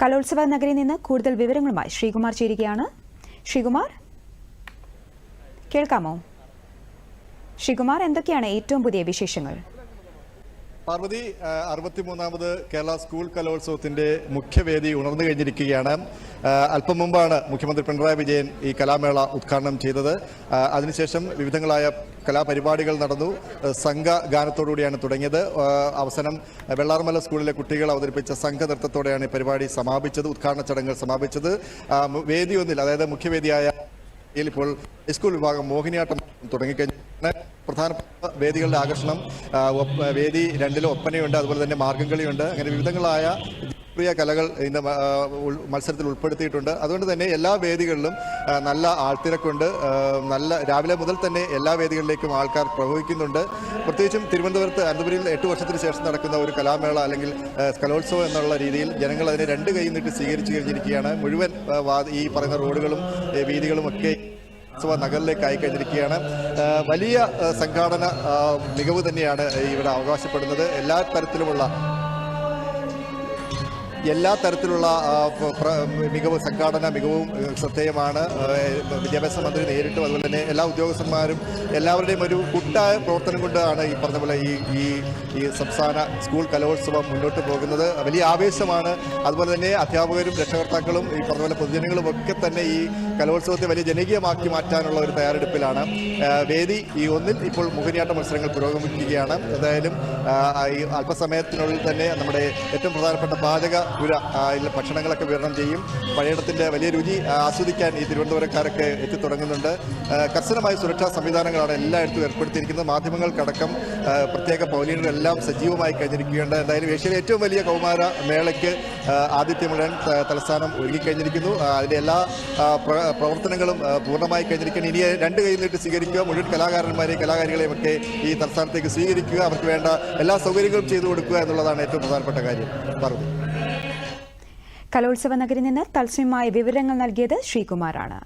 കലോത്സവ നഗരിയിൽ നിന്ന് കൂടുതൽ വിവരങ്ങളുമായി ശ്രീകുമാർ ചേരുകയാണ്. ശ്രീകുമാർ? കേൾക്കാമോ? ശ്രീകുമാർ എന്തൊക്കെയാണ് ഏറ്റവും പുതിയ വിശേഷങ്ങൾ? പാർവതി അറുപത്തിമൂന്നാമത് കേരള സ്കൂൾ കലോത്സവത്തിന്റെ മുഖ്യവേദി ഉണർന്നു കഴിഞ്ഞിരിക്കുകയാണ്. അല്പം മുമ്പാണ് മുഖ്യമന്ത്രി പിണറായി വിജയൻ ഈ കലാമേള ഉദ്ഘാടനം ചെയ്തത്. അതിനുശേഷം വിവിധങ്ങളായ കലാപരിപാടികൾ നടന്നു. സംഘ ഗാനത്തോടുകൂടിയാണ് തുടങ്ങിയത്. അവസാനം വെള്ളാർമല സ്കൂളിലെ കുട്ടികൾ അവതരിപ്പിച്ച സംഘ നൃത്തത്തോടെയാണ് ഈ പരിപാടി സമാപിച്ചത് ഉദ്ഘാടന ചടങ്ങുകൾ സമാപിച്ചത്. വേദിയൊന്നിൽ വേദി അതായത് മുഖ്യവേദിയായ ഇപ്പോൾ ഹൈസ്കൂൾ വിഭാഗം മോഹിനിയാട്ടം തുടങ്ങിക്കഴിഞ്ഞാണ് പ്രധാനപ്പെട്ട വേദികളുടെ ആകർഷണം വേദി രണ്ടിലും ഒപ്പനയുണ്ട് അതുപോലെ തന്നെ മാർഗംകളിയുണ്ട്. അങ്ങനെ വിവിധങ്ങളായ ജനപ്രിയ കലകൾ ഇന്ന് മത്സരത്തിൽ ഉൾപ്പെടുത്തിയിട്ടുണ്ട്. അതുകൊണ്ട് തന്നെ എല്ലാ വേദികളിലും നല്ല ആൾത്തിരക്കുണ്ട്. നല്ല രാവിലെ മുതൽ തന്നെ എല്ലാ വേദികളിലേക്കും ആൾക്കാർ പ്രവഹിക്കുന്നുണ്ട്. പ്രത്യേകിച്ചും തിരുവനന്തപുരത്ത് അനന്തപുരിയിൽ എട്ട് വർഷത്തിന് ശേഷം നടക്കുന്ന ഒരു കലാമേള അല്ലെങ്കിൽ കലോത്സവം എന്നുള്ള രീതിയിൽ ജനങ്ങൾ അതിനെ രണ്ട് കൈ നീട്ടി സ്വീകരിച്ചു കഴിഞ്ഞിരിക്കുകയാണ്. മുഴുവൻ ഈ പറയുന്ന റോഡുകളും വീതികളും ഒക്കെ ഉത്സവ നഗറിലേക്ക് ആയിക്കഴിഞ്ഞിരിക്കുകയാണ് വലിയ സംഘാടന മികവ് തന്നെയാണ് ഇവിടെ അവകാശപ്പെടുന്നത്. എല്ലാ തരത്തിലുമുള്ള എല്ലാ തരത്തിലുള്ള മികവ് സംഘാടന മികവും ശ്രദ്ധേയമാണ്. വിദ്യാഭ്യാസ മന്ത്രി നേരിട്ടും. അതുപോലെ തന്നെ എല്ലാ ഉദ്യോഗസ്ഥന്മാരും എല്ലാവരുടെയും ഒരു കൂട്ടായ പ്രവർത്തനം കൊണ്ടാണ് ഈ പറഞ്ഞ പോലെ ഈ ഈ ഈ സംസ്ഥാന സ്കൂൾ കലോത്സവം മുന്നോട്ട് പോകുന്നത്. വലിയ ആവേശമാണ്. അതുപോലെ തന്നെ അധ്യാപകരും രക്ഷകർത്താക്കളും ഈ പറഞ്ഞ പോലെ പൊതുജനങ്ങളും ഒക്കെ തന്നെ ഈ കലോത്സവത്തെ വലിയ ജനകീയമാക്കി മാറ്റാനുള്ള ഒരു തയ്യാറെടുപ്പിലാണ്. വേദി ഈ ഒന്നിൽ ഇപ്പോൾ മുഖനിയാട്ട മത്സരങ്ങൾ പുരോഗമിക്കുകയാണ്. എന്തായാലും അല്പസമയത്തിനുള്ളിൽ തന്നെ നമ്മുടെ ഏറ്റവും പ്രധാനപ്പെട്ട പാചക ഭക്ഷണങ്ങളൊക്കെ വിതരണം ചെയ്യും. പഴയടത്തിന്റെ വലിയ രുചി ആസ്വദിക്കാൻ ഈ തിരുവനന്തപുരക്കാരൊക്കെ എത്തിത്തുടങ്ങുന്നുണ്ട് കർശനമായ സുരക്ഷാ സംവിധാനങ്ങളാണ് എല്ലായിടത്തും ഏർപ്പെടുത്തിയിരിക്കുന്നത്. മാധ്യമങ്ങൾക്കടക്കം പ്രത്യേക പൗലിയനുകളെല്ലാം സജീവമായി കഴിഞ്ഞിരിക്കുകയുണ്ട്. എന്തായാലും ഏഷ്യയിലെ ഏറ്റവും വലിയ കൗമാര മേളയ്ക്ക് ആദിത്യ മുഴുവൻ തലസ്ഥാനം ഒരുങ്ങിക്കഴിഞ്ഞിരിക്കുന്നു. അതിന്റെ എല്ലാ പ്രവർത്തനങ്ങളും പൂർണമായി കഴിഞ്ഞിരിക്കുകയാണ്. ഇനിയെ രണ്ട് കൈയിൽ നിന്നിട്ട് സ്വീകരിക്കുക. മുഴുവൻ കലാകാരന്മാരെയും കലാകാരികളെയും ഒക്കെ ഈ തലസ്ഥാനത്തേക്ക് സ്വീകരിക്കുക. അവർക്ക് വേണ്ട എല്ലാ സൗകര്യങ്ങളും ചെയ്തു കൊടുക്കുക എന്നുള്ളതാണ് ഏറ്റവും പ്രധാനപ്പെട്ട കാര്യം. പറഞ്ഞു കലോത്സവ നഗരിൽ നിന്ന് തത്സമയമായ വിവരങ്ങൾ നൽകിയത് ശ്രീകുമാറാണ്